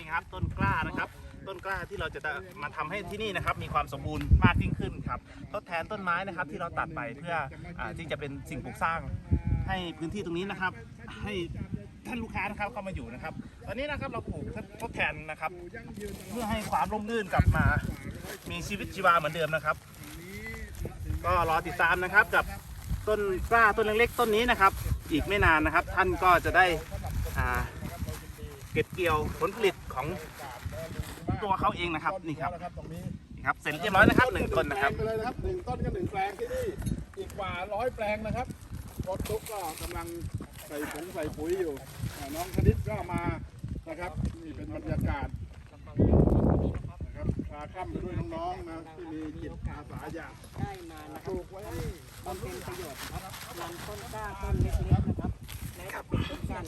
นี่ครับต้นกล้านะครับ ต้นกล้าที่เราจะมาทำให้ที่นี่นะครับ มีความสมบูรณ์มากยิ่งขึ้นครับทดแทนต้นไม้นะครับ ที่เราตัดไปเพื่ออที่จะเป็นสิ่งปลูกสร้างให้พื้นที่ตรงนี้นะครับ ให้ท่านลูกค้านะครับเข้ามาอยู่นะครับ ตอนนี้นะครับเราปลูกทดแทนนะครับ เพื่อให้ความร่มรื่นกลับมา มีชีวิตชีวาเหมือนเดิมนะครับ ก็รอติดตามนะครับกับต้นกล้าต้นเล็กๆต้นนี้นะครับ อีกไม่นานนะครับ ท่านก็จะได้ เก็บเกี่ยวผลผลิตของตัวเขาเองนะครับนี่ครับนะครับตรงนี้นี่ครับเสร็จเรียบร้อยนะครับหนึ่งต้นนะครับแปลงไปเลยนะครับหนึ่งต้นก็หนึ่งแปลงที่นี่อีกกว่าร้อยแปลงนะครับรถตุ๊กก็กำลังใส่ผงใส่ปุ๋ยอยู่อ่าน้องคณิตก็มานะครับนี่เป็นบรรยากาศนะครับพาค่ำไปด้วยน้องๆนะที่มีจิตอาสาอยากได้มานะคปรับลูกไว้บำเพ็ญประโยชน์นะครับลำต้นกล้าต้นเล็กๆนะครับ ครับแต่อ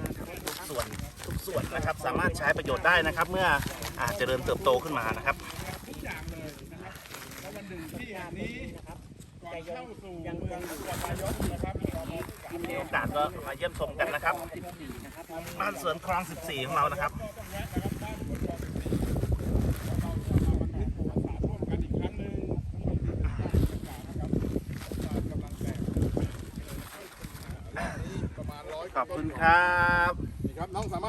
นาคตนะครับส่วนทุกส่วนนะครับสามารถใช้ประโยชน์ได้นะครับ เมื่ออาเจริญเติบโตขึ้นมานะครับทุกอย่างเลยนะครับแล้ววันหนึ่งที่แห่งนี้ก่อนเข้าสู่เมืองนครยศนะครับมีโอกาสก็มาเยี่ยมชมกันนะครับ14นะครับบ้านสวนคลอง 14 ของเรานะครับ ต้องแวะนะครับบ้านสวนคลองสิบสี่เราจะมาบันทึกประวัติศาสตร์ร่วมกันอีกครั้งหนึ่งนะครับกำลังแตกประมาณร้อย ขอบคุณครับ นี่ครับน้องสามารถ